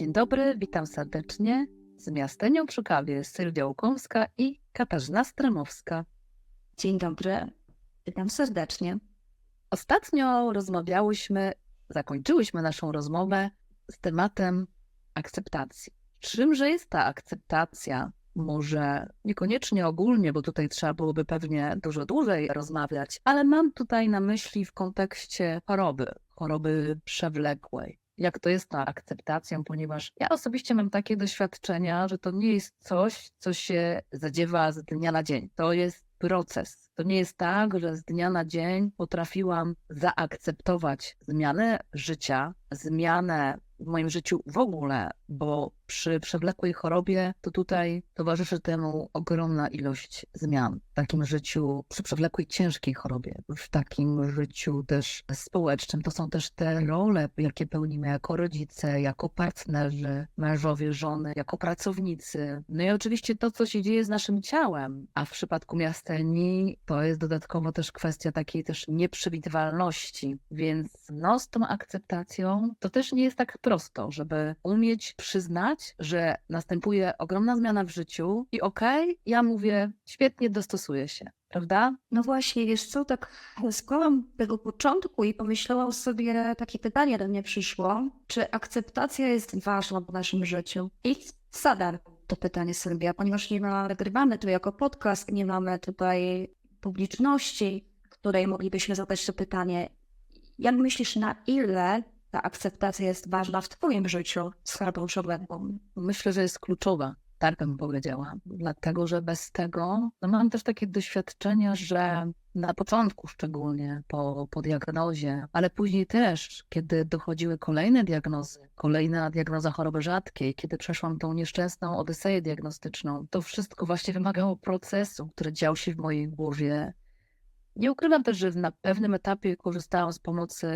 Dzień dobry, witam serdecznie z miastenią przy kawie Sylwia Łukomska i Katarzyna Stremowska. Dzień dobry, witam serdecznie. Ostatnio rozmawiałyśmy, zakończyłyśmy naszą rozmowę z tematem akceptacji. Czymże jest ta akceptacja? Może niekoniecznie ogólnie, bo tutaj trzeba byłoby pewnie dużo dłużej rozmawiać, ale mam tutaj na myśli w kontekście choroby, choroby przewlekłej. Jak to jest ta akceptacją, ponieważ ja osobiście mam takie doświadczenia, że to nie jest coś, co się zadziewa z dnia na dzień. To jest proces. To nie jest tak, że z dnia na dzień potrafiłam zaakceptować zmianę życia, zmianę w moim życiu w ogóle, bo przy przewlekłej chorobie to tutaj towarzyszy temu ogromna ilość zmian w takim życiu, przy przewlekłej ciężkiej chorobie, w takim życiu też społecznym. To są też te role, jakie pełnimy jako rodzice, jako partnerzy, mężowie, żony, jako pracownicy. No i oczywiście to, co się dzieje z naszym ciałem, a w przypadku miasteni to jest dodatkowo też kwestia takiej też nieprzewidywalności, więc no z tą akceptacją to też nie jest tak prosto, żeby umieć przyznać, że następuje ogromna zmiana w życiu i okej, ja mówię, świetnie dostosuję się, prawda? No właśnie, wiesz co, tak słuchałam tego początku i pomyślałam sobie, takie pytanie do mnie przyszło, czy akceptacja jest ważna w naszym życiu? I zadam to pytanie Sylwia, ponieważ nie nagrywamy to jako podcast, nie mamy tutaj publiczności, której moglibyśmy zadać to pytanie. Jak myślisz, na ile ta akceptacja jest ważna w Twoim życiu z chorobą przewlekłą? Myślę, że jest kluczowa. Tak bym powiedziała. Dlatego, że bez tego no mam też takie doświadczenia, że na początku szczególnie po, po diagnozie, ale później też, kiedy dochodziły kolejne diagnozy, kolejna diagnoza choroby rzadkiej, kiedy przeszłam tą nieszczęsną odyseję diagnostyczną, to wszystko właśnie wymagało procesu, który dział się w mojej głowie. Nie ukrywam też, że na pewnym etapie korzystałam z pomocy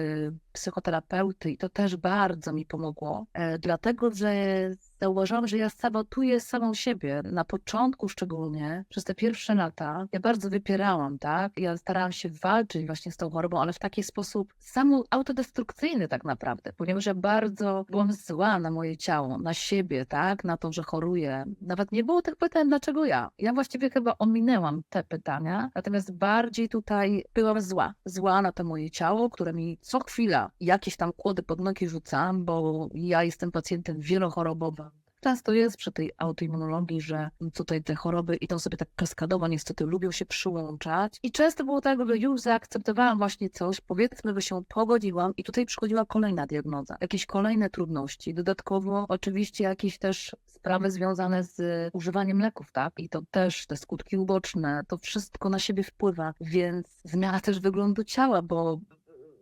psychoterapeuty i to też bardzo mi pomogło, e, dlatego że zauważyłam, że ja sabotuję samą siebie. Na początku szczególnie, przez te pierwsze lata, ja bardzo wypierałam, tak? Ja starałam się walczyć właśnie z tą chorobą, ale w taki sposób samo autodestrukcyjny tak naprawdę, ponieważ ja bardzo byłam zła na moje ciało, na siebie, tak? Na to, że choruję. Nawet nie było tych pytań, dlaczego ja. Ja właściwie chyba ominęłam te pytania, natomiast bardziej tutaj byłam zła. Zła na to moje ciało, które mi co chwila jakieś tam kłody pod nogi rzucam, bo ja jestem pacjentem wielochorobowym. Często jest przy tej autoimmunologii, że tutaj te choroby idą sobie tak kaskadowo, niestety lubią się przyłączać. I często było tak, że już zaakceptowałam właśnie coś, powiedzmy, że się pogodziłam i tutaj przychodziła kolejna diagnoza, jakieś kolejne trudności. Dodatkowo oczywiście jakieś też sprawy związane z używaniem leków, tak? I to też te skutki uboczne, to wszystko na siebie wpływa, więc zmiana też wyglądu ciała, bo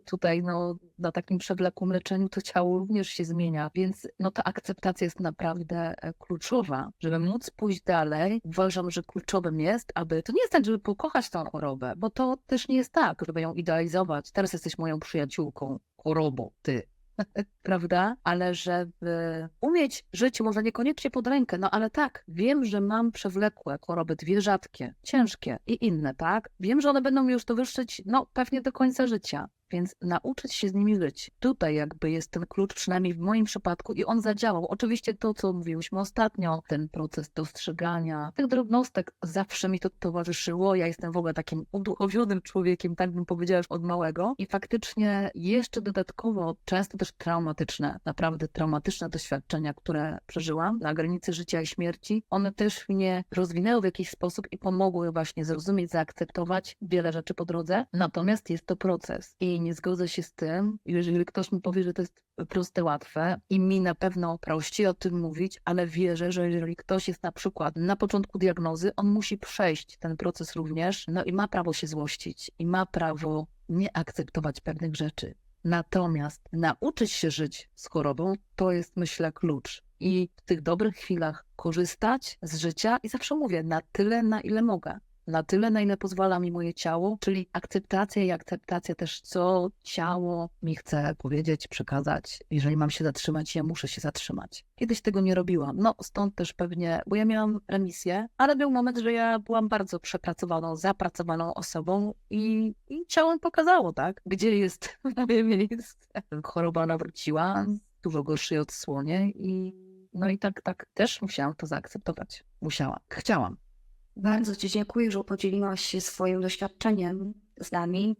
tutaj no, na takim przewlekłym leczeniu to ciało również się zmienia, więc no, ta akceptacja jest naprawdę e, kluczowa. Żeby móc pójść dalej, uważam, że kluczowym jest, aby to nie jest tak, żeby pokochać tą chorobę, bo to też nie jest tak, żeby ją idealizować. Teraz jesteś moją przyjaciółką, chorobą, ty. Prawda? Ale żeby umieć żyć, może niekoniecznie pod rękę, no ale tak, wiem, że mam przewlekłe choroby, dwie rzadkie, ciężkie i inne, tak? Wiem, że one będą mi już towarzyszyć, no pewnie do końca życia więc nauczyć się z nimi żyć. Tutaj jakby jest ten klucz, przynajmniej w moim przypadku, i on zadziałał. Oczywiście to, co mówiłyśmy ostatnio, ten proces dostrzegania tych drobnostek zawsze mi to towarzyszyło. Ja jestem w ogóle takim uduchowionym człowiekiem, tak bym powiedziała już od małego. I faktycznie jeszcze dodatkowo, często też traumatyczne, naprawdę traumatyczne doświadczenia, które przeżyłam na granicy życia i śmierci, one też mnie rozwinęły w jakiś sposób i pomogły właśnie zrozumieć, zaakceptować wiele rzeczy po drodze. Natomiast jest to proces i nie zgodzę się z tym, jeżeli ktoś mi powie, że to jest proste, łatwe i mi na pewno prościej o tym mówić, ale wierzę, że jeżeli ktoś jest na przykład na początku diagnozy, on musi przejść ten proces również, no i ma prawo się złościć i ma prawo nie akceptować pewnych rzeczy. Natomiast nauczyć się żyć z chorobą to jest, myślę, klucz. I w tych dobrych chwilach korzystać z życia i zawsze mówię, na tyle, na ile mogę na tyle, na ile pozwala mi moje ciało, czyli akceptacja i akceptacja też, co ciało mi chce powiedzieć, przekazać. Jeżeli mam się zatrzymać, ja muszę się zatrzymać. Kiedyś tego nie robiłam. No, stąd też pewnie, bo ja miałam remisję, ale był moment, że ja byłam bardzo przepracowaną, zapracowaną osobą i, i ciało pokazało, tak, gdzie jest moje miejsce. Choroba nawróciła, dużo gorszej odsłonie i no i tak, tak też musiałam to zaakceptować. Musiałam. Chciałam. Bardzo Ci dziękuję, że podzieliłaś się swoim doświadczeniem z nami.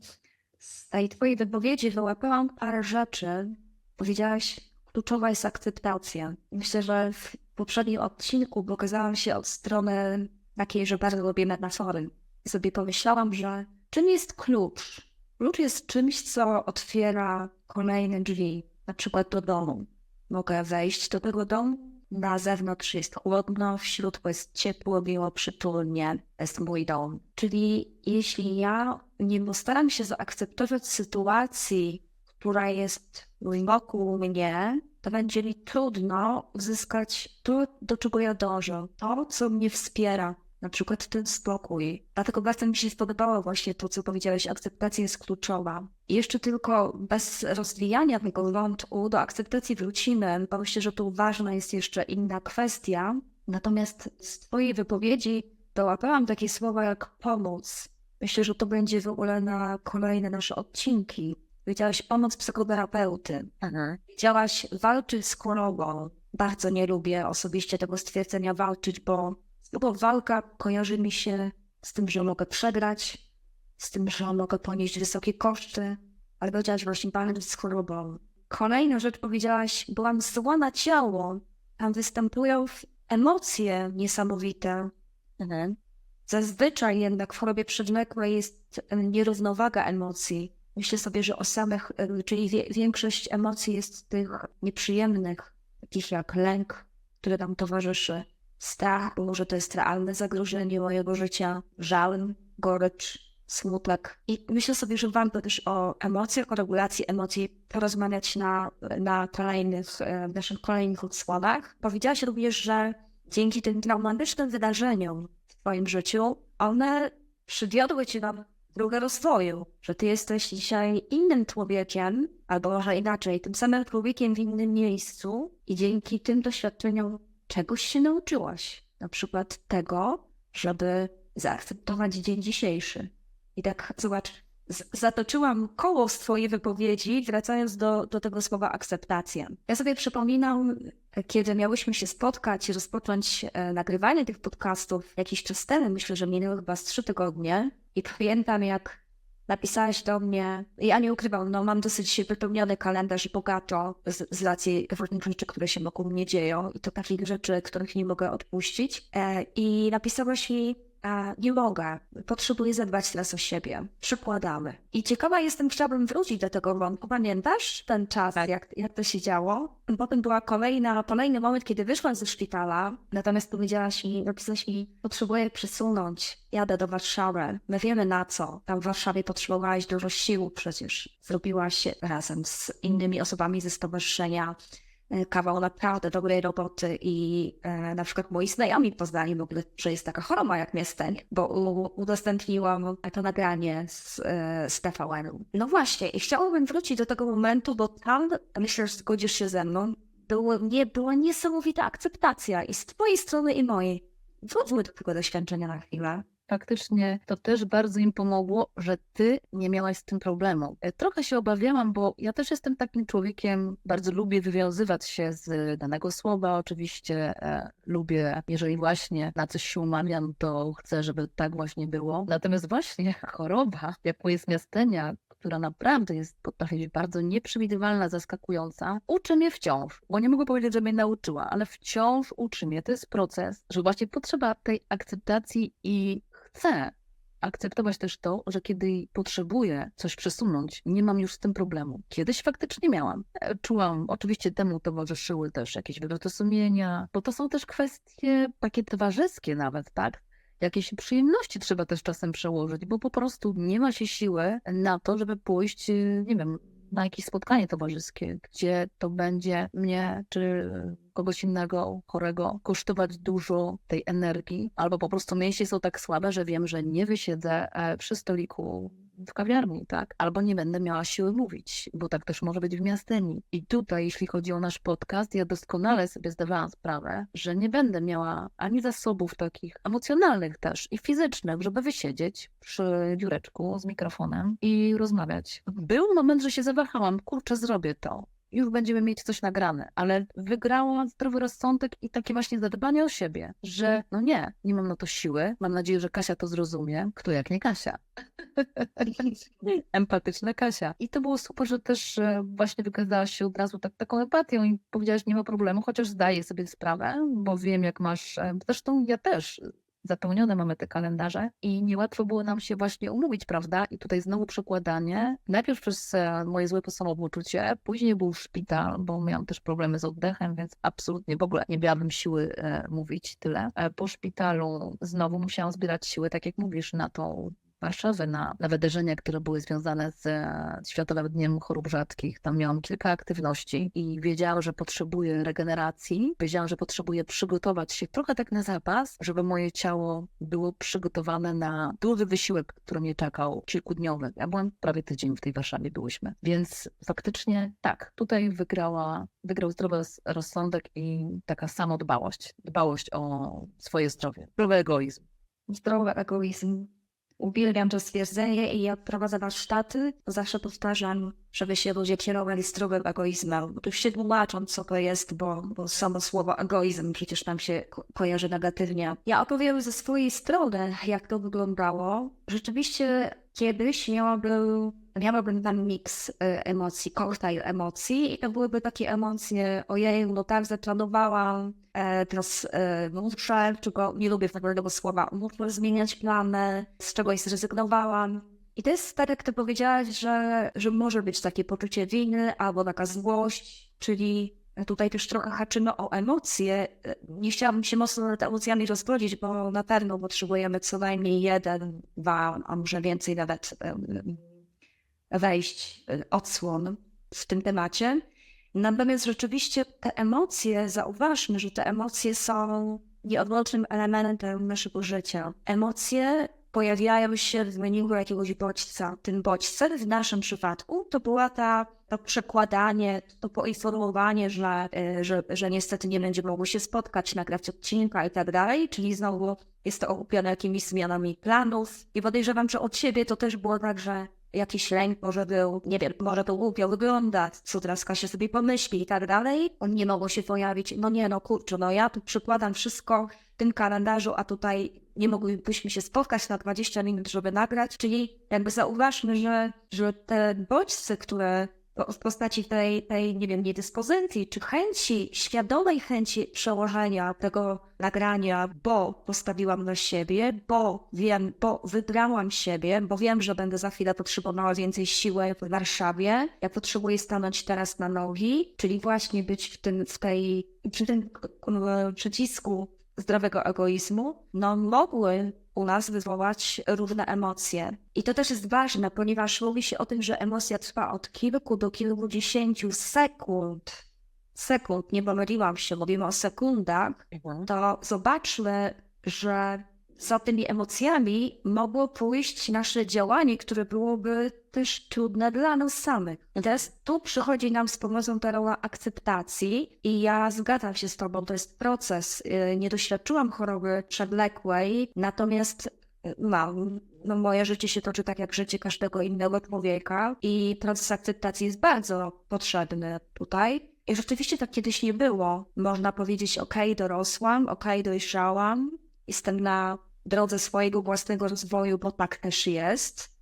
Z tej Twojej wypowiedzi wyłapałam parę rzeczy. Powiedziałaś, kluczowa jest akceptacja. Myślę, że w poprzednim odcinku pokazałam się od strony takiej, że bardzo lubię metafory. I sobie pomyślałam, że czym jest klucz? Klucz jest czymś, co otwiera kolejne drzwi, na przykład do domu. Mogę wejść do tego domu, na zewnątrz jest chłodno, w środku jest ciepło, miło, przytulnie, jest mój dom. Czyli jeśli ja nie postaram się zaakceptować sytuacji, która jest wokół mnie, to będzie mi trudno uzyskać to, do czego ja dążę, to, co mnie wspiera, na przykład ten spokój. Dlatego bardzo mi się spodobało właśnie to, co powiedziałeś, akceptacja jest kluczowa. I jeszcze tylko bez rozwijania tego wątku do akceptacji wrócimy, bo myślę, że tu ważna jest jeszcze inna kwestia. Natomiast z Twojej wypowiedzi dołapałam takie słowa jak pomóc. Myślę, że to będzie w ogóle na kolejne nasze odcinki. Powiedziałaś pomoc psychoterapeuty. Chciałaś walczyć z chorobą. Bardzo nie lubię osobiście tego stwierdzenia walczyć, bo bo walka kojarzy mi się z tym, że mogę przegrać, z tym, że mogę ponieść wysokie koszty, ale powiedziałaś właśnie walczyć z chorobą. Kolejna rzecz powiedziałaś, byłam zła na ciało. Tam występują emocje niesamowite. Zazwyczaj jednak w chorobie przewlekłej jest nierównowaga emocji. Myślę sobie, że o samych, czyli wie, większość emocji jest tych nieprzyjemnych, takich jak lęk, który nam towarzyszy, strach, bo może to jest realne zagrożenie mojego życia, żal, gorycz, smutek. I myślę sobie, że warto też o emocjach, o regulacji emocji porozmawiać na, na kolejnych, e, w naszych kolejnych odsłonach. Powiedziałaś również, że dzięki tym traumatycznym wydarzeniom w Twoim życiu, one przywiodły Cię na drogę rozwoju, że Ty jesteś dzisiaj innym człowiekiem, albo może inaczej, tym samym człowiekiem w innym miejscu i dzięki tym doświadczeniom czegoś się nauczyłaś. Na przykład tego, żeby zaakceptować dzień dzisiejszy. I tak, zobacz, zatoczyłam koło z Twojej wypowiedzi, wracając do, do tego słowa akceptacja. Ja sobie przypominam, kiedy miałyśmy się spotkać rozpocząć e, nagrywanie tych podcastów jakiś czas temu, myślę, że minęły chyba z trzy tygodnie, i pamiętam, jak napisałaś do mnie, ja nie ukrywam, no mam dosyć wypełniony kalendarz i bogato z, z racji różnych rzeczy, które się wokół mnie dzieją i to takich rzeczy, których nie mogę odpuścić. E, I napisałaś mi, e, nie mogę, potrzebuję zadbać teraz o siebie, przykładamy. I ciekawa jestem, chciałabym wrócić do tego wątku. Pamiętasz ten czas, jak, jak to się działo? Potem była kolejna, kolejny moment, kiedy wyszłam ze szpitala, natomiast powiedziałaś mi, napisałaś mi, potrzebuję przesunąć, jadę do Warszawy, my wiemy na co. Tam w Warszawie potrzebowałaś dużo sił przecież. Zrobiłaś razem z innymi osobami ze stowarzyszenia kawał naprawdę dobrej roboty i e, na przykład moi znajomi poznali w ogóle, że jest taka choroba jak miasteń, bo u, udostępniłam to nagranie z, e, z TVN-u. No właśnie i chciałabym wrócić do tego momentu, bo tam, myślę, że zgodzisz się ze mną, było, nie, była niesamowita akceptacja i z twojej strony i mojej. Wróćmy do tego doświadczenia na chwilę. Faktycznie to też bardzo im pomogło, że ty nie miałaś z tym problemu. E, Trochę się obawiałam, bo ja też jestem takim człowiekiem, bardzo lubię wywiązywać się z danego słowa, oczywiście e, lubię, jeżeli właśnie na coś się umawiam, to chcę, żeby tak właśnie było. Natomiast właśnie choroba, jaką jest miastenia, która naprawdę jest, potrafi być bardzo nieprzewidywalna, zaskakująca, uczy mnie wciąż, bo nie mogę powiedzieć, że mnie nauczyła, ale wciąż uczy mnie. To jest proces, że właśnie potrzeba tej akceptacji i chcę akceptować też to, że kiedy potrzebuję coś przesunąć, nie mam już z tym problemu. Kiedyś faktycznie miałam. E, Czułam, oczywiście temu towarzyszyły też jakieś wyrzuty sumienia, bo to są też kwestie takie towarzyskie nawet, tak? Jakieś przyjemności trzeba też czasem przełożyć, bo po prostu nie ma się siły na to, żeby pójść, nie wiem, na jakieś spotkanie towarzyskie, gdzie to będzie mnie czy kogoś innego chorego kosztować dużo tej energii, albo po prostu mięśnie są tak słabe, że wiem, że nie wysiedzę e, przy stoliku w kawiarni, tak? Albo nie będę miała siły mówić, bo tak też może być w miasteni. I tutaj, jeśli chodzi o nasz podcast, ja doskonale sobie zdawałam sprawę, że nie będę miała ani zasobów takich emocjonalnych też i fizycznych, żeby wysiedzieć przy biureczku z mikrofonem i rozmawiać. Był moment, że się zawahałam, kurczę, zrobię to. Już będziemy mieć coś nagrane, ale wygrała zdrowy rozsądek i takie właśnie zadbanie o siebie, że no nie, nie mam na to siły, mam nadzieję, że Kasia to zrozumie, kto jak nie Kasia. Empatyczna Kasia. I to było super, że też właśnie wykazałaś się od razu tak, taką empatią i powiedziałaś, nie ma problemu, chociaż zdaję sobie sprawę, bo wiem, jak masz, e, zresztą ja też zapełnione mamy te kalendarze i niełatwo było nam się właśnie umówić, prawda? I tutaj znowu przekładanie. Najpierw przez e, moje złe samopoczucie, później był szpital, bo miałam też problemy z oddechem, więc absolutnie w ogóle nie miałabym siły e, mówić tyle. E, po szpitalu znowu musiałam zbierać siły, tak jak mówisz, na tą Warszawę na, na wydarzenia, które były związane z e, Światowym Dniem Chorób Rzadkich. Tam miałam kilka aktywności i wiedziałam, że potrzebuję regeneracji. Wiedziałam, że potrzebuję przygotować się trochę tak na zapas, żeby moje ciało było przygotowane na duży wysiłek, który mnie czekał, kilkudniowy. Ja byłam prawie tydzień w tej Warszawie, byłyśmy. Więc faktycznie tak, tutaj wygrała, wygrał zdrowy roz- rozsądek i taka samodbałość. Dbałość o swoje zdrowie. Zdrowy egoizm. Zdrowy egoizm. Uwielbiam to stwierdzenie i jak prowadzę warsztaty, zawsze powtarzam, żeby się ludzie kierowali zdrowym egoizmem. Tu się tłumaczą, co to jest, bo, bo samo słowo egoizm przecież nam się ko- kojarzy negatywnie. Ja opowiem ze swojej strony, jak to wyglądało. Rzeczywiście kiedyś miałabym, miałabym tam miks y, emocji, koktajl emocji i to byłyby takie emocje, ojej, no tak, zaplanowałam, e, teraz e, muszę, czego nie lubię ogóle tego słowa, muszę zmieniać plany, z czegoś zrezygnowałam. I to jest tak, jak ty powiedziałaś, że, że może być takie poczucie winy albo taka złość, czyli tutaj też trochę haczymy o emocje. Nie chciałabym się mocno nad emocjami rozwodzić, bo na pewno potrzebujemy co najmniej jeden, dwa, a może więcej nawet wejść, e, odsłon w tym temacie. Natomiast rzeczywiście te emocje, zauważmy, że te emocje są nieodłącznym elementem naszego życia. Emocje pojawiają się w wyniku jakiegoś bodźca. Ten bodźcem w naszym przypadku to była ta, to przekładanie, to poinformowanie, że, e, że, że niestety nie będzie mogło się spotkać, nagrać odcinka i tak dalej, czyli znowu jest to okupione jakimiś zmianami planów. I podejrzewam, że od siebie to też było tak, że jakiś lęk może był, nie wiem, może to głupio wyglądać, co teraz Kasia sobie pomyśli i tak dalej. On nie mogło się pojawić, no nie no kurczę, no ja tu przykładam wszystko w tym kalendarzu, a tutaj nie moglibyśmy się spotkać na 20 minut, żeby nagrać, czyli jakby zauważmy, że, że te bodźce, które w postaci tej, tej, nie wiem, niedyspozycji czy chęci, świadomej chęci przełożenia tego nagrania, bo postawiłam na siebie, bo wiem, bo wybrałam siebie, bo wiem, że będę za chwilę potrzebowała więcej siły w Warszawie. Ja potrzebuję stanąć teraz na nogi, czyli właśnie być w tym, w tej, przy tym przycisku zdrowego egoizmu, no mogły u nas wywołać różne emocje. I to też jest ważne, ponieważ mówi się o tym, że emocja trwa od kilku do kilkudziesięciu sekund. Sekund, nie pomyliłam się, mówimy o sekundach, to zobaczmy, że za tymi emocjami mogło pójść nasze działanie, które byłoby też trudne dla nas samych. Teraz tu przychodzi nam z pomocą ta rola akceptacji i ja zgadzam się z Tobą, to jest proces. Yy, Nie doświadczyłam choroby przewlekłej, natomiast yy, mam, no moje życie się toczy tak jak życie każdego innego człowieka i proces akceptacji jest bardzo potrzebny tutaj. I rzeczywiście tak kiedyś nie było. Można powiedzieć, ok, dorosłam, ok, dojrzałam, jestem na drodze swojego własnego rozwoju, bo tak też jest.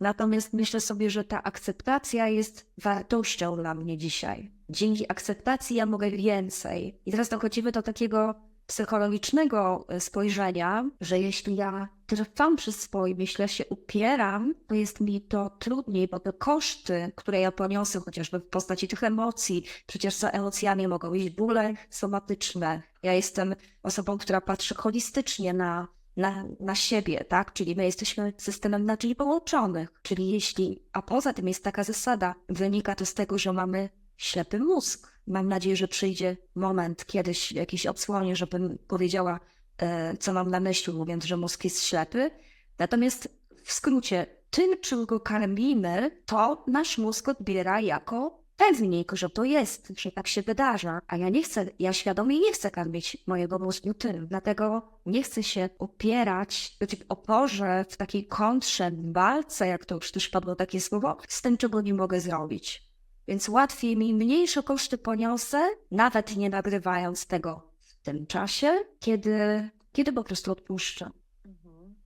Natomiast myślę sobie, że ta akceptacja jest wartością dla mnie dzisiaj. Dzięki akceptacji ja mogę więcej. I teraz dochodzimy do takiego psychologicznego e, spojrzenia, że jeśli ja trwam przy swoim, jeśli się upieram, to jest mi to trudniej, bo te koszty, które ja poniosę chociażby w postaci tych emocji, przecież za emocjami mogą iść bóle somatyczne. Ja jestem osobą, która patrzy holistycznie na, na, na siebie, tak? Czyli my jesteśmy systemem naczyń połączonych. Czyli jeśli, a poza tym jest taka zasada, wynika to z tego, że mamy ślepy mózg. Mam nadzieję, że przyjdzie moment kiedyś w jakiejś odsłonie, żebym powiedziała, e, co mam na myśli, mówiąc, że mózg jest ślepy. Natomiast w skrócie, tym, czym go karmimy, to nasz mózg odbiera jako pewnik, że to jest, że tak się wydarza. A ja nie chcę, ja świadomie nie chcę karmić mojego mózgu tym. Dlatego nie chcę się opierać, w oporze, w takiej kontrze, w walce, jak to już padło takie słowo, z tym, czego nie mogę zrobić. Więc łatwiej mi mniejsze koszty poniosę, nawet nie nagrywając tego w tym czasie, kiedy, kiedy po prostu odpuszczę.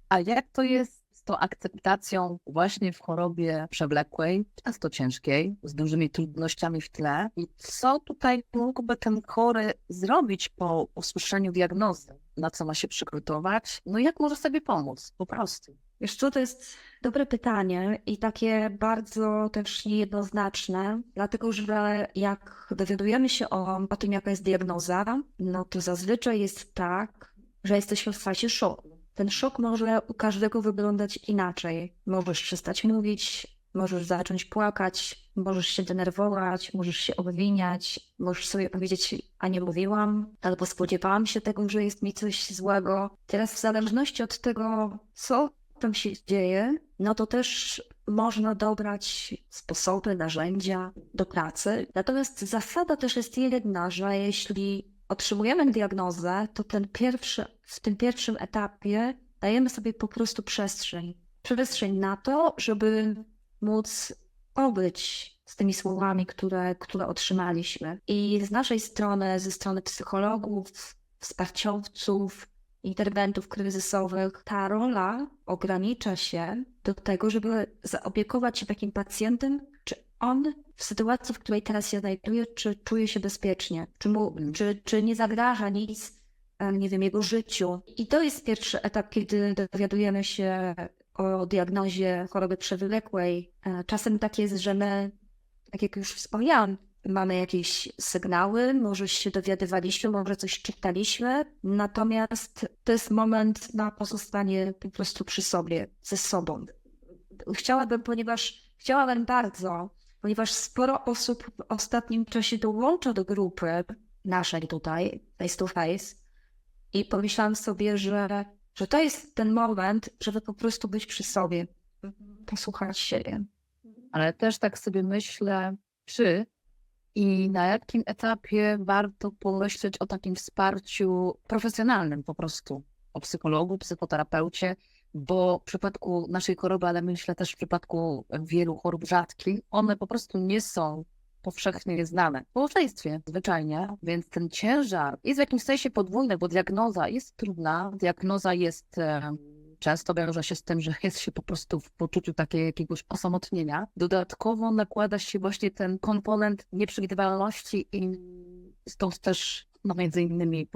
A jak to jest tą akceptacją właśnie w chorobie przewlekłej, często ciężkiej, z dużymi trudnościami w tle? I co tutaj mógłby ten chory zrobić po usłyszeniu diagnozy? Na co ma się przygotować? No jak może sobie pomóc? Po prostu. Co, to jest dobre pytanie i takie bardzo też niejednoznaczne, dlatego że jak dowiadujemy się o, o tym, jaka jest diagnoza, no to zazwyczaj jest tak, że jesteśmy w fazie szoku. Ten szok może u każdego wyglądać inaczej. Możesz przestać mówić, możesz zacząć płakać, możesz się denerwować, możesz się obwiniać, możesz sobie powiedzieć, a nie mówiłam, albo spodziewałam się tego, że jest mi coś złego. Teraz w zależności od tego, co tam się dzieje, no to też można dobrać sposoby, narzędzia do pracy. Natomiast zasada też jest jedna, że jeśli otrzymujemy diagnozę, to ten pierwszy, w tym pierwszym etapie dajemy sobie po prostu przestrzeń. Przestrzeń na to, żeby móc obyć z tymi słowami, które, które otrzymaliśmy. I z naszej strony, ze strony psychologów, wsparciowców, interwentów kryzysowych, ta rola ogranicza się do tego, żeby zaopiekować się takim pacjentem, on w sytuacji, w której teraz się znajduje, czy czuje się bezpiecznie, czy, mu, czy, czy nie zagraża nic, nie wiem, jego życiu. I to jest pierwszy etap, kiedy dowiadujemy się o diagnozie choroby przewlekłej. E, Czasem tak jest, że my, tak jak już wspomniałam, mamy jakieś sygnały, może się dowiadywaliśmy, może coś czytaliśmy, natomiast to jest moment na pozostanie po prostu przy sobie, ze sobą. Chciałabym, ponieważ chciałabym bardzo, ponieważ sporo osób w ostatnim czasie dołącza do grupy naszej tutaj, face to face, i pomyślałam sobie, że, że to jest ten moment, żeby po prostu być przy sobie, posłuchać siebie. Ale też tak sobie myślę, czy i na jakim etapie warto pomyśleć o takim wsparciu profesjonalnym po prostu, o psychologu, psychoterapeucie, bo w przypadku naszej choroby, ale myślę też w przypadku wielu chorób rzadkich, one po prostu nie są powszechnie znane w społeczeństwie zwyczajnie, więc ten ciężar jest w jakimś sensie podwójny, bo diagnoza jest trudna, diagnoza jest em, często wiąże się z tym, że jest się po prostu w poczuciu takiego jakiegoś osamotnienia. Dodatkowo nakłada się właśnie ten komponent nieprzewidywalności i stąd też no między innymi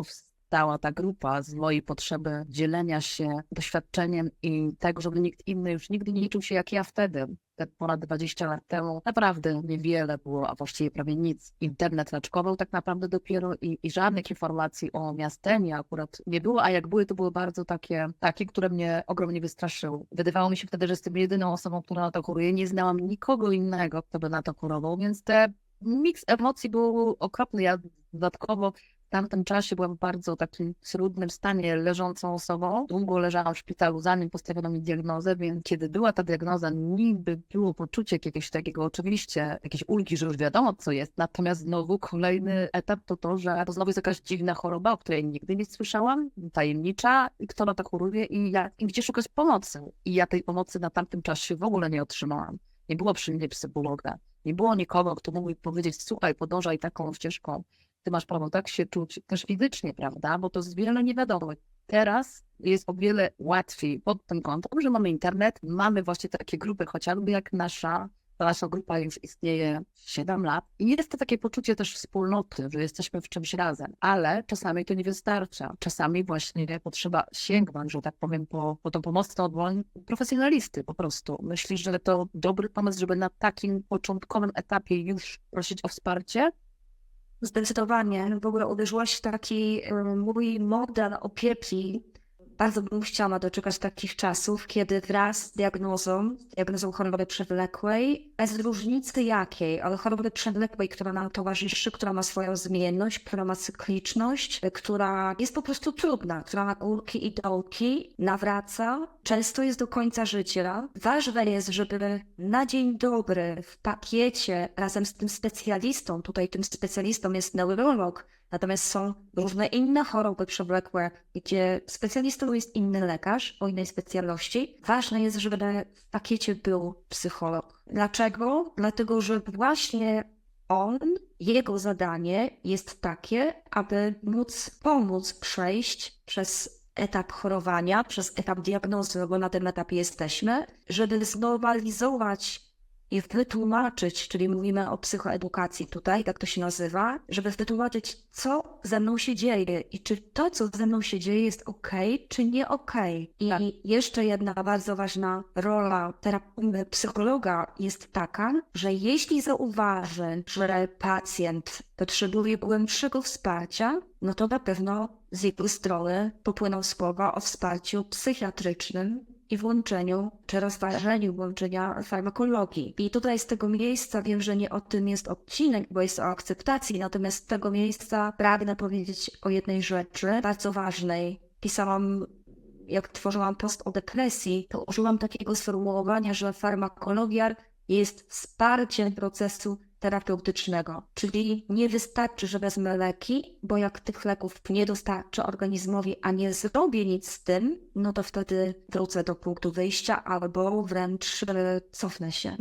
powstała ta grupa z mojej potrzeby dzielenia się doświadczeniem i tego, żeby nikt inny już nigdy nie czuł się jak ja wtedy. Te ponad 20 lat temu naprawdę niewiele było, a właściwie prawie nic. Internet raczkował tak naprawdę dopiero i, i żadnych informacji o miastenie akurat nie było, a jak były, to były bardzo takie, takie, które mnie ogromnie wystraszyły. Wydawało mi się wtedy, że jestem jedyną osobą, która na to choruje. Nie znałam nikogo innego, kto by na to chorował, więc te miks emocji był okropny. Ja dodatkowo tamtym czasie byłam w bardzo takim trudnym stanie, leżącą osobą. Długo leżałam w szpitalu, zanim postawiono mi diagnozę, więc kiedy była ta diagnoza, niby było poczucie jakiegoś takiego, oczywiście, jakiejś ulgi, że już wiadomo, co jest. Natomiast znowu kolejny etap to to, że to znowu jest jakaś dziwna choroba, o której nigdy nie słyszałam, tajemnicza, i kto na to choruje i, jak, i gdzie szukać pomocy. I ja tej pomocy na tamtym czasie w ogóle nie otrzymałam. Nie było przy mnie psychologa. Nie było nikogo, kto mógł mi powiedzieć, słuchaj, podążaj taką ścieżką ty masz prawo tak się czuć też fizycznie, prawda? Bo to jest wiele niewiadomych. Teraz jest o wiele łatwiej pod tym kątem, że mamy internet, mamy właśnie takie grupy, chociażby jak nasza. Nasza grupa już istnieje 7 lat i jest to takie poczucie też wspólnoty, że jesteśmy w czymś razem, ale czasami to nie wystarcza. Czasami właśnie potrzeba sięgnąć, że tak powiem, po, po tą pomocną dłoń profesjonalisty po prostu. Myślisz, że to dobry pomysł, żeby na takim początkowym etapie już prosić o wsparcie? Zdecydowanie. W ogóle uderzyłaś w taki mój model opieki. Bardzo bym chciała doczekać takich czasów, kiedy wraz z diagnozą, diagnozą choroby przewlekłej, bez różnicy jakiej, ale choroby przewlekłej, która nam towarzyszy, która ma swoją zmienność, która ma cykliczność, która jest po prostu trudna, która ma górki i dołki, nawraca, często jest do końca życia. Ważne jest, żeby na dzień dobry w pakiecie razem z tym specjalistą, tutaj tym specjalistą jest neurolog, natomiast są różne inne choroby przewlekłe, gdzie specjalistą jest inny lekarz o innej specjalności. Ważne jest, żeby w pakiecie był psycholog. Dlaczego? Dlatego, że właśnie on, jego zadanie jest takie, aby móc pomóc przejść przez etap chorowania, przez etap diagnozy, no bo na tym etapie jesteśmy, żeby znormalizować i wytłumaczyć, czyli mówimy o psychoedukacji tutaj, tak to się nazywa, żeby wytłumaczyć, co ze mną się dzieje i czy to, co ze mną się dzieje, jest ok, czy nie ok. I Tak. jeszcze jedna bardzo ważna rola terapeuty, psychologa jest taka, że jeśli zauważy, że pacjent potrzebuje głębszego wsparcia, no to na pewno z jego strony popłyną słowa o wsparciu psychiatrycznym i włączeniu, czy rozważeniu włączenia farmakologii. I tutaj z tego miejsca wiem, że nie o tym jest odcinek, bo jest o akceptacji, natomiast z tego miejsca pragnę powiedzieć o jednej rzeczy bardzo ważnej. Pisałam jak tworzyłam post o depresji, to użyłam takiego sformułowania, że farmakologia jest wsparciem procesu terapeutycznego. Czyli nie wystarczy, że wezmę leki, bo jak tych leków nie dostarczę organizmowi, a nie zrobię nic z tym, no to wtedy wrócę do punktu wyjścia albo wręcz e, cofnę się.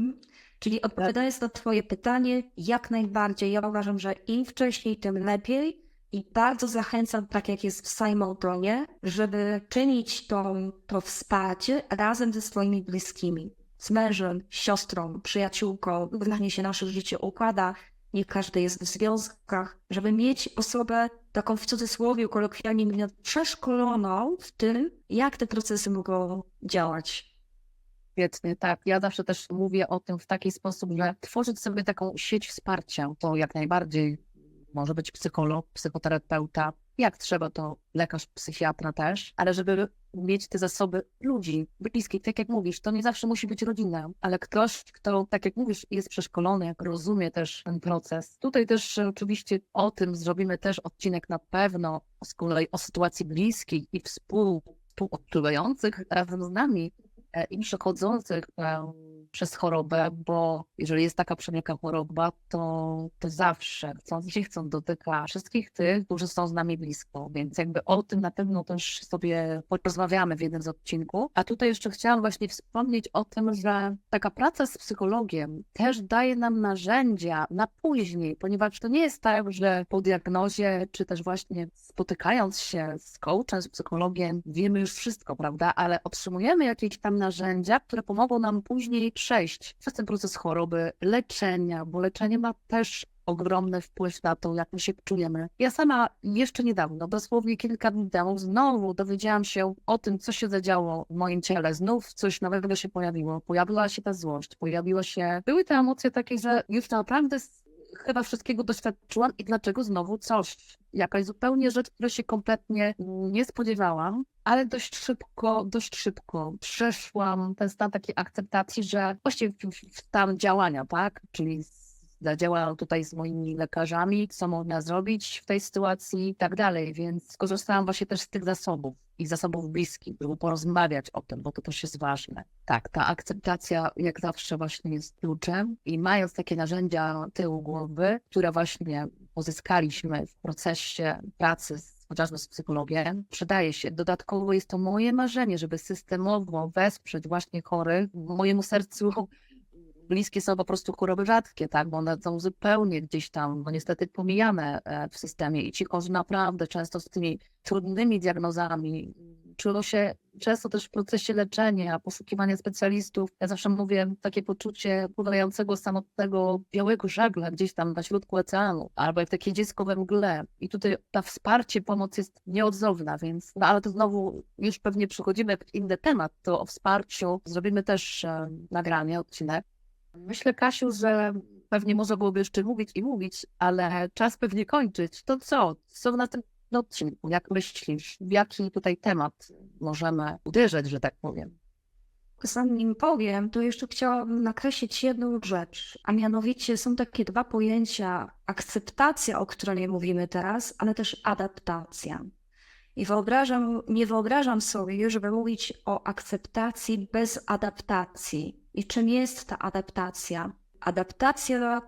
Czyli odpowiadając na Twoje pytanie, jak najbardziej ja uważam, że im wcześniej, tym lepiej. I bardzo zachęcam, tak jak jest w Simontonie, żeby czynić to, to wsparcie razem ze swoimi bliskimi. Z mężem, siostrą, przyjaciółką, różnie się nasze życie układa, nie każdy jest w związkach, żeby mieć osobę taką w cudzysłowie, kolokwialnie mówiąc, przeszkoloną w tym, jak te procesy mogą działać. Świetnie, tak. Ja zawsze też mówię o tym w taki sposób, że tworzyć sobie taką sieć wsparcia, to jak najbardziej może być psycholog, psychoterapeuta, jak trzeba, to lekarz, psychiatra też, ale żeby mieć te zasoby ludzi bliskich, tak jak mówisz, to nie zawsze musi być rodzina, ale ktoś, kto, tak jak mówisz, jest przeszkolony, rozumie też ten proces. Tutaj też e, oczywiście o tym zrobimy też odcinek na pewno, z kolei o sytuacji bliskiej i współ, współodczuwających razem z nami e, i przechodzących e, przez chorobę, bo jeżeli jest taka przemieka choroba, to, to zawsze chcąc nie chcąc dotyka wszystkich tych, którzy są z nami blisko, więc jakby o tym na pewno też sobie porozmawiamy w jednym z odcinków. A tutaj jeszcze chciałam właśnie wspomnieć o tym, że taka praca z psychologiem też daje nam narzędzia na później, ponieważ to nie jest tak, że po diagnozie, czy też właśnie spotykając się z coachem, z psychologiem, wiemy już wszystko, prawda? Ale otrzymujemy jakieś tam narzędzia, które pomogą nam później przejść przez ten proces choroby, leczenia, bo leczenie ma też ogromny wpływ na to, jak my się czujemy. Ja sama jeszcze niedawno, dosłownie kilka dni temu, znowu dowiedziałam się o tym, co się zadziało w moim ciele. Znów coś nowego się pojawiło. Pojawiła się ta złość, pojawiła się... Były te emocje takie, że już naprawdę chyba wszystkiego doświadczyłam i dlaczego znowu coś. Jakaś zupełnie rzecz, której się kompletnie nie spodziewałam, ale dość szybko, dość szybko przeszłam ten stan takiej akceptacji, że właściwie w, w stan działania, tak? Czyli z- zadziałałam tutaj z moimi lekarzami, co można zrobić w tej sytuacji i tak dalej, więc skorzystałam właśnie też z tych zasobów i zasobów bliskich, żeby porozmawiać o tym, bo to też jest ważne. Tak, ta akceptacja jak zawsze właśnie jest kluczem i mając takie narzędzia tyłu głowy, które właśnie pozyskaliśmy w procesie pracy z chociażby z psychologiem, przydaje się. Dodatkowo jest to moje marzenie, żeby systemowo wesprzeć właśnie chorych. Mojemu sercu bliskie są po prostu choroby rzadkie, tak, bo one są zupełnie gdzieś tam, no niestety pomijane w systemie i ci chorzy naprawdę często z tymi trudnymi diagnozami czują się często też w procesie leczenia, poszukiwania specjalistów. Ja zawsze mówię, takie poczucie pływającego samotnego białego żagla gdzieś tam na środku oceanu, albo jak takie dziecko we mgle. I tutaj ta wsparcie, pomoc jest nieodzowna, więc, no ale to znowu już pewnie przechodzimy w inny temat, to o wsparciu zrobimy też e, nagranie, odcinek. Myślę, Kasiu, że pewnie można byłoby jeszcze mówić i mówić, ale czas pewnie kończyć. To co? Co na tym odcinku? Jak myślisz, w jaki tutaj temat możemy uderzyć, że tak powiem? Zanim powiem, to jeszcze chciałabym nakreślić jedną rzecz, a mianowicie są takie dwa pojęcia: akceptacja, o której mówimy teraz, ale też adaptacja. I wyobrażam, nie wyobrażam sobie, żeby mówić o akceptacji bez adaptacji. I czym jest ta adaptacja? Adaptacja,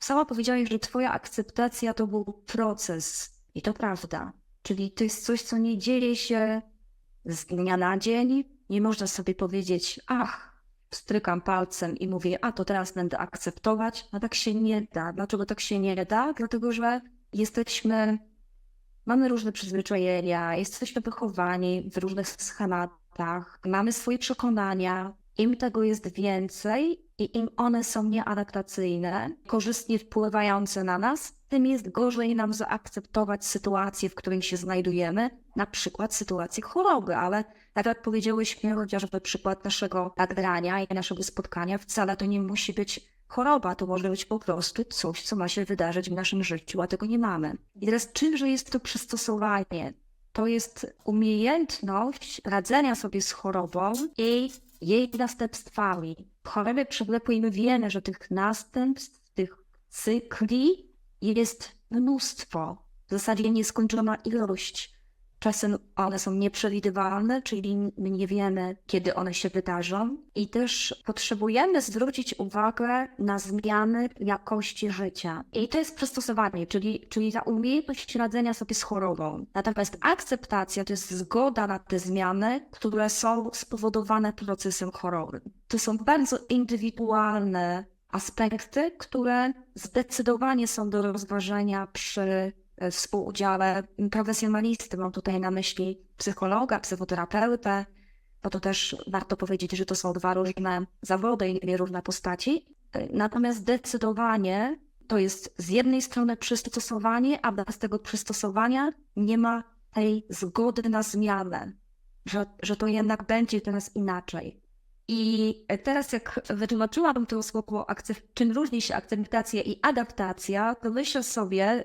sama powiedziałeś, że Twoja akceptacja to był proces. I to prawda. Czyli to jest coś, co nie dzieje się z dnia na dzień. Nie można sobie powiedzieć, ach, strykam palcem i mówię, a to teraz będę akceptować, a tak się nie da. Dlaczego tak się nie da? Dlatego, że jesteśmy, mamy różne przyzwyczajenia, jesteśmy wychowani w różnych schematach, mamy swoje przekonania. Im tego jest więcej i im one są nieadaptacyjne, korzystnie wpływające na nas, tym jest gorzej nam zaakceptować sytuację, w której się znajdujemy, na przykład sytuację choroby, ale tak jak powiedziałyśmy, chociażby przykład naszego nagrania i naszego spotkania, wcale to nie musi być choroba, to może być po prostu coś, co ma się wydarzyć w naszym życiu, a tego nie mamy. I teraz czymże jest to przystosowanie? To jest umiejętność radzenia sobie z chorobą i jej następstwami. W chorobie przewlekłej my wiemy, że tych następstw, tych cykli jest mnóstwo, w zasadzie nieskończona ilość. Czasem one są nieprzewidywalne, czyli nie wiemy, kiedy one się wydarzą, i też potrzebujemy zwrócić uwagę na zmiany jakości życia. I to jest przystosowanie, czyli, czyli ta umiejętność radzenia sobie z chorobą. Natomiast akceptacja to jest zgoda na te zmiany, które są spowodowane procesem choroby. To są bardzo indywidualne aspekty, które zdecydowanie są do rozważenia przy współudziale profesjonalisty. Mam tutaj na myśli psychologa, psychoterapeutę, bo to też warto powiedzieć, że to są dwa różne zawody i dwie różne postaci. Natomiast zdecydowanie to jest z jednej strony przystosowanie, a bez tego przystosowania nie ma tej zgody na zmianę, że, że to jednak będzie teraz inaczej. I teraz, jak wytłumaczyłabym to słowo, czym różni się akceptacja i adaptacja, to myślę sobie,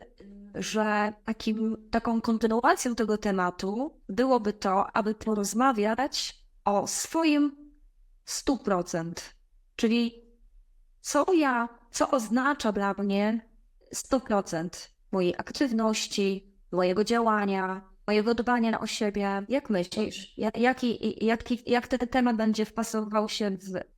że takim, taką kontynuacją tego tematu byłoby to, aby porozmawiać o swoim 100%. Czyli co ja, co oznacza dla mnie 100% mojej aktywności, mojego działania, mojego dbania o siebie. Jak myślisz, jak, jaki, jaki, jak ten temat będzie wpasował się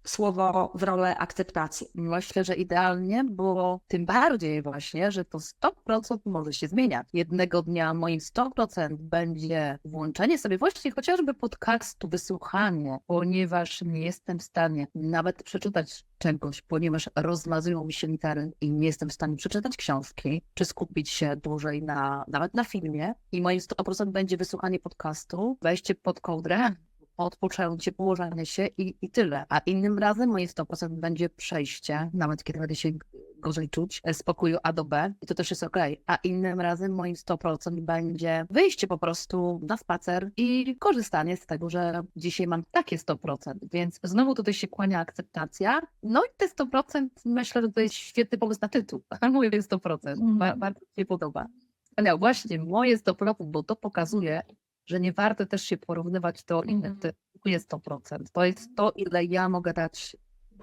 w słowo, w rolę akceptacji? Myślę, że idealnie, bo tym bardziej właśnie, że to 100% może się zmieniać. Jednego dnia moim 100% będzie włączenie sobie właśnie chociażby podcastu, wysłuchanie, ponieważ nie jestem w stanie nawet przeczytać czegoś, ponieważ rozmazują mi się litery i nie jestem w stanie przeczytać książki, czy skupić się dłużej na, nawet na filmie. I moim 100% będzie wysłuchanie podcastu, wejście pod kołdrę, odpoczęcie, położenie się i, i tyle. A innym razem moje 100% będzie przejście, nawet kiedy będę się gorzej czuć, z pokoju A do B i to też jest ok. A innym razem moim 100% będzie wyjście po prostu na spacer i korzystanie z tego, że dzisiaj mam takie 100%. Więc znowu tutaj się kłania akceptacja. No i te 100% myślę, że to jest świetny pomysł na tytuł. Moje 100%. Ba- Bardzo mi się podoba. Ale właśnie moje 100%, bo to pokazuje, że nie warto też się porównywać do innych. To jest 100%. To jest to, ile ja mogę dać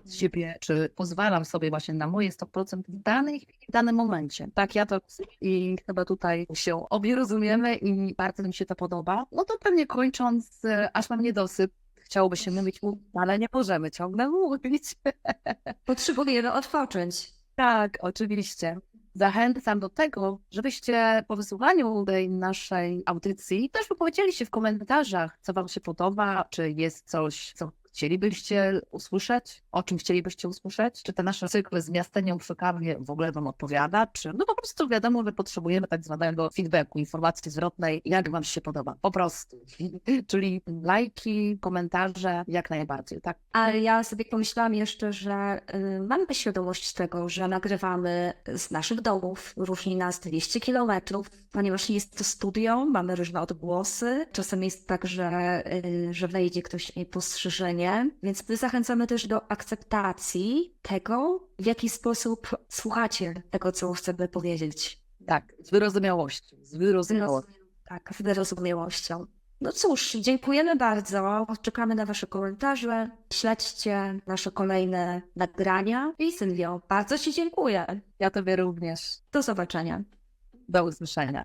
z siebie, czy pozwalam sobie właśnie na moje 100% w danej chwili, w danym momencie. Tak, ja to i chyba tutaj się obie rozumiemy i bardzo mi się to podoba. No to pewnie kończąc, e, aż mam niedosyt, chciałoby się mówić, ale nie możemy ciągle mówić. Potrzebujemy odpocząć. Tak, oczywiście. Zachęcam do tego, żebyście po wysłuchaniu tej naszej audycji też powiedzieli się w komentarzach, co Wam się podoba, czy jest coś, co chcielibyście usłyszeć, o czym chcielibyście usłyszeć, czy te nasze cykle z miasteniem przy kawie w ogóle Wam odpowiada, czy no po prostu wiadomo, że potrzebujemy tak zwanego feedbacku, informacji zwrotnej, jak Wam się podoba, po prostu. Czyli lajki, komentarze, jak najbardziej, tak? Ale ja sobie pomyślałam jeszcze, że y, mamy świadomość tego, że nagrywamy z naszych domów, różni nas 200 kilometrów, ponieważ jest to studio, mamy różne odgłosy. Czasem jest tak, że, y, że wejdzie ktoś i postrzeżenie, więc my zachęcamy też do akceptacji tego, w jaki sposób słuchacie tego, co chcemy powiedzieć. Tak, z wyrozumiałością, z wyrozumiałością. Tak, z wyrozumiałością. No cóż, dziękujemy bardzo. Czekamy na Wasze komentarze. Śledźcie nasze kolejne nagrania. I Sylwio, bardzo Ci dziękuję. Ja Tobie również. Do zobaczenia. Do usłyszenia.